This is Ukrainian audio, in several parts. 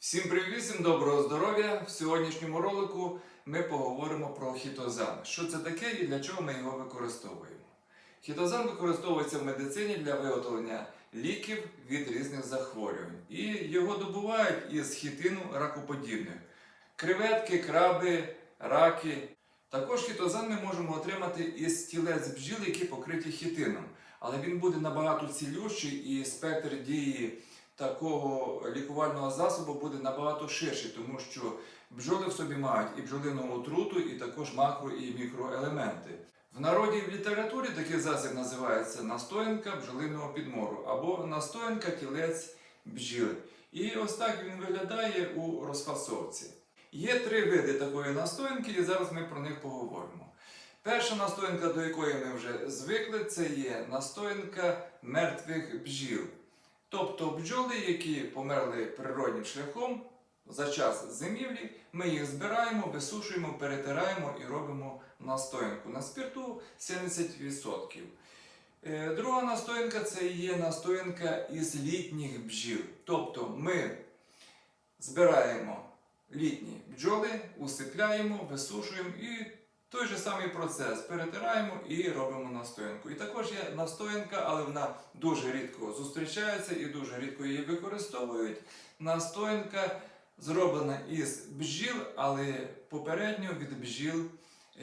Всім привіт, всім доброго здоров'я! В сьогоднішньому ролику ми поговоримо про хітозан. Що це таке і для чого ми його використовуємо? Хітозан використовується в медицині для виготовлення ліків від різних захворювань. І його добувають із хітину ракоподібних. Креветки, краби, раки. Також хітозан ми можемо отримати із тілець бджіл, які покриті хітином. Але він буде набагато цілющий і спектр дії такого лікувального засобу буде набагато ширший, тому що бджоли в собі мають і бджолину отруту, і також макро і мікроелементи. В народі і в літературі такий засіб називається настоянка бджолиного підмору або настоянка тілець бджіли. І ось так він виглядає у розфасовці. Є три види такої настоянки, і зараз ми про них поговоримо. Перша настоянка, до якої ми вже звикли, це є настоянка мертвих бджіл. Тобто бджоли, які померли природнім шляхом за час зимівлі, ми їх збираємо, висушуємо, перетираємо і робимо настоянку на спирту 70%. Е, Друга настоянка це є настоянка із літніх бджіл. Тобто ми збираємо літні бджоли, усипляємо, висушуємо і той же самий процес перетираємо і робимо настоянку. І також є настоянка, але вона дуже рідко зустрічається і дуже рідко її використовують. Настоянка зроблена із бджіл, але попередньо від бджіл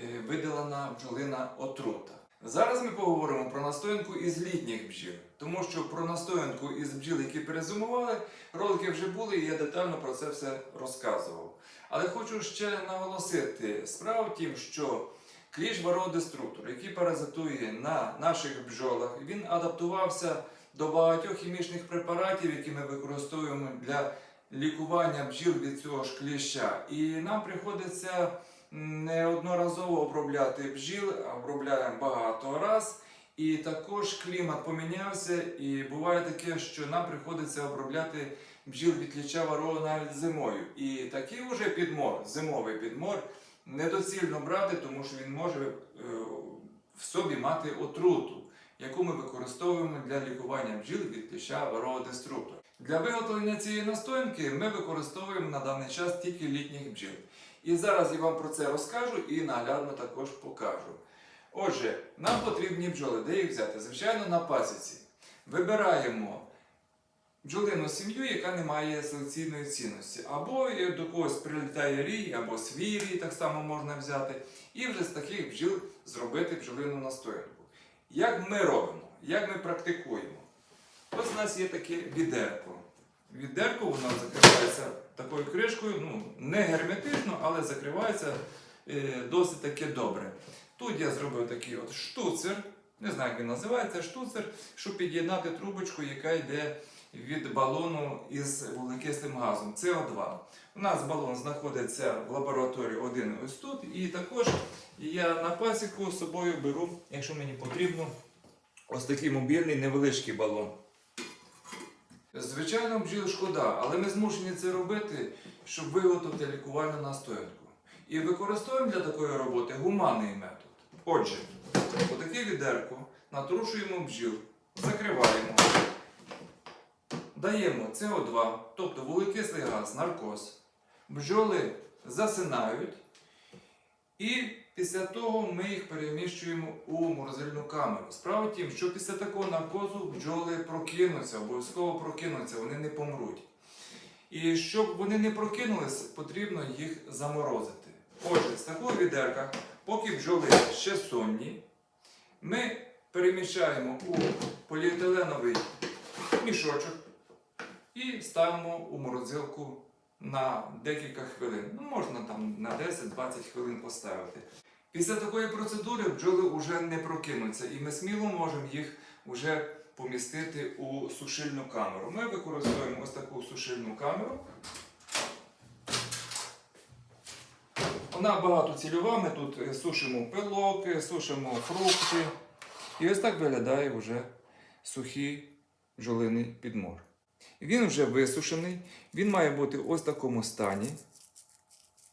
е, видалена бджолина отрута. Зараз ми поговоримо про настоянку із літніх бджіл, тому що про настоянку із бджіл, які перезимували, ролики вже були, і я детально про це все розказував. Але хочу ще наголосити, справа в тім, що кліш вародеструктор, який паразитує на наших бджолах, він адаптувався до багатьох хімічних препаратів, які ми використовуємо для лікування бджіл від цього ж кліща. І нам приходиться неодноразово обробляти бджіл, обробляємо багато раз. І також клімат помінявся, і буває таке, що нам приходиться обробляти бджіл від кліча варого навіть зимою. І такий уже підмор, зимовий підмор, недоцільно брати, тому що він може е, в собі мати отруту, яку ми використовуємо для лікування бджіл від кліща варого деструктора. Для виготовлення цієї настоянки ми використовуємо на даний час тільки літніх бджіл. І зараз я вам про це розкажу і наглядно також покажу. Отже, нам потрібні бджоли. Де їх взяти? Звичайно, на пасіці. Вибираємо бджолину сім'ю, яка не має селекційної цінності. Або е, до когось прилітає рій, або свій рій, так само можна взяти. І вже з таких бджіл зробити бджолину настоянку. Як ми робимо? Як ми практикуємо? Ось у нас є таке відерко. Відерко воно закривається такою кришкою, ну, не герметично, але закривається е, досить таки добре. Тут я зробив такий от штуцер, не знаю, як він називається, штуцер, щоб під'єднати трубочку, яка йде від балону із вуглекислим газом СО2. У нас балон знаходиться в лабораторії один ось тут. І також я на пасіку з собою беру, якщо мені потрібно, ось такий мобільний невеличкий балон. Звичайно, бджіл шкода, але ми змушені це робити, щоб виготовити лікувальну настоянку. І використовуємо для такої роботи гуманний метод. Отже, отаке відерко натрушуємо бджіл, закриваємо, даємо СО2, тобто вуглекислий газ, наркоз. Бджоли засинають. І після того ми їх переміщуємо у морозильну камеру. Справа в тім, що після такого наркозу бджоли прокинуться, обов'язково прокинуться, вони не помруть. І щоб вони не прокинулись, потрібно їх заморозити. Отже, з такого відерка, поки бджоли ще сонні, ми переміщаємо у поліетиленовий мішочок і ставимо у морозилку на декілька хвилин. Ну, можна там на 10-20 хвилин поставити. Після такої процедури бджоли вже не прокинуться, і ми сміло можемо їх вже помістити у сушильну камеру. Ми використовуємо ось таку сушильну камеру. Вона багатоцільова, ми тут е, сушимо пилок, е, сушимо фрукти. І ось так виглядає вже сухий бджолиний підмор. Він вже висушений, він має бути ось в такому стані.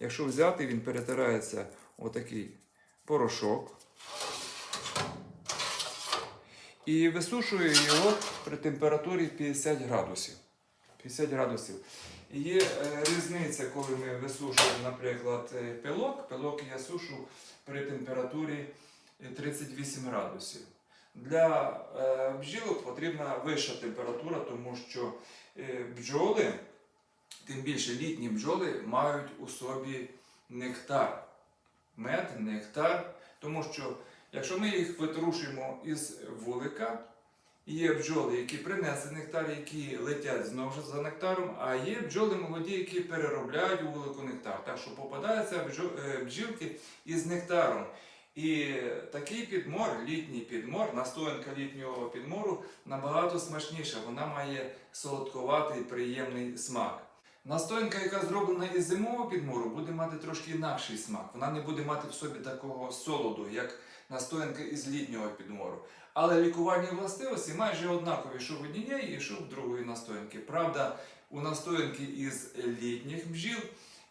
Якщо взяти, він перетирається отакий порошок. І висушую його при температурі 50 градусів. 50 градусів. Є е, різниця, коли ми висушуємо, наприклад, е, пилок. Пилок я сушу при температурі е, 38 градусів. Для е, бджілок потрібна вища температура, тому що е, бджоли, тим більше літні бджоли, мають у собі нектар. Мед, нектар. Тому що якщо ми їх витрушуємо із вулика, є бджоли, які принесли нектар, які летять знову ж за нектаром, а є бджоли молоді, які переробляють у вулику нектар. Так що попадаються е, бджілки із нектаром. І такий підмор, літній підмор, настоянка літнього підмору набагато смачніша. Вона має солодковатий приємний смак. Настоянка, яка зроблена із зимового підмору, буде мати трошки інакший смак. Вона не буде мати в собі такого солоду, як настоянка із літнього підмору. Але лікувальні властивості майже однакові, що в однієї і що в другої настоянки. Правда, у настоянки із літніх бджіл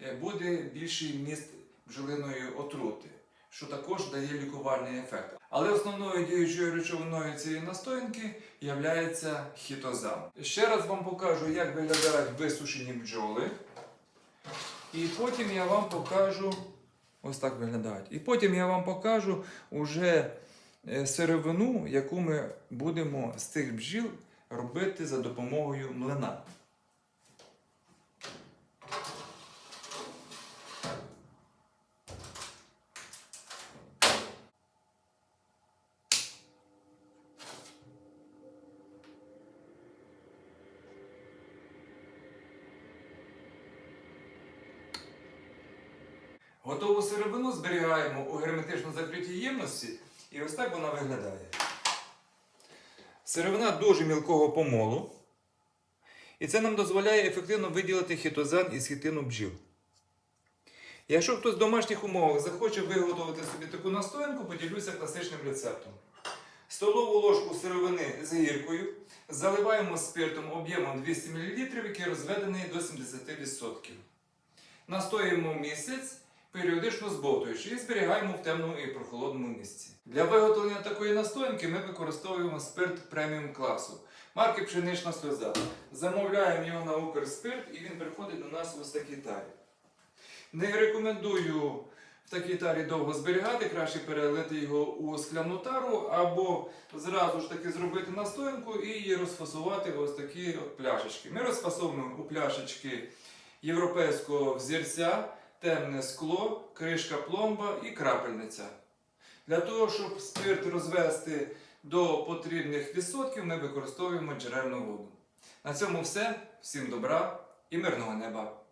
е, буде більший вміст бджолиної отрути, що також дає лікувальний ефект. Але основною діючою речовиною цієї настоянки є хітозан. Ще раз вам покажу, як виглядають висушені бджоли. І потім я вам покажу. Ось так виглядають. І потім я вам покажу уже е, сировину, яку ми будемо з цих бджіл робити за допомогою млина. Готову сировину зберігаємо у герметично закритій ємності, і ось так вона виглядає. Сировина дуже мілкого помолу. І це нам дозволяє ефективно виділити хітозан із хітину бджіл. Якщо хтось в домашніх умовах захоче виготовити собі таку настоянку, поділюся класичним рецептом. Столову ложку сировини з гіркою заливаємо спиртом об'ємом 200 мл, який розведений до 70%. Настоюємо місяць, періодично збовтуючи і зберігаємо в темному і прохолодному місці. Для виготовлення такої настоянки ми використовуємо спирт преміум класу марки Пшенична сльоза. Замовляємо його на Укрспирт і він приходить до нас ось такій тарі. Не рекомендую в такій тарі довго зберігати, краще перелити його у скляну тару або зразу ж таки зробити настоянку і її розфасувати в ось такі от пляшечки. Ми розфасовуємо у пляшечки європейського взірця, темне скло, кришка пломба і крапельниця. Для того, щоб спирт розвести до потрібних відсотків, ми використовуємо джерельну воду. На цьому все. Всім добра і мирного неба!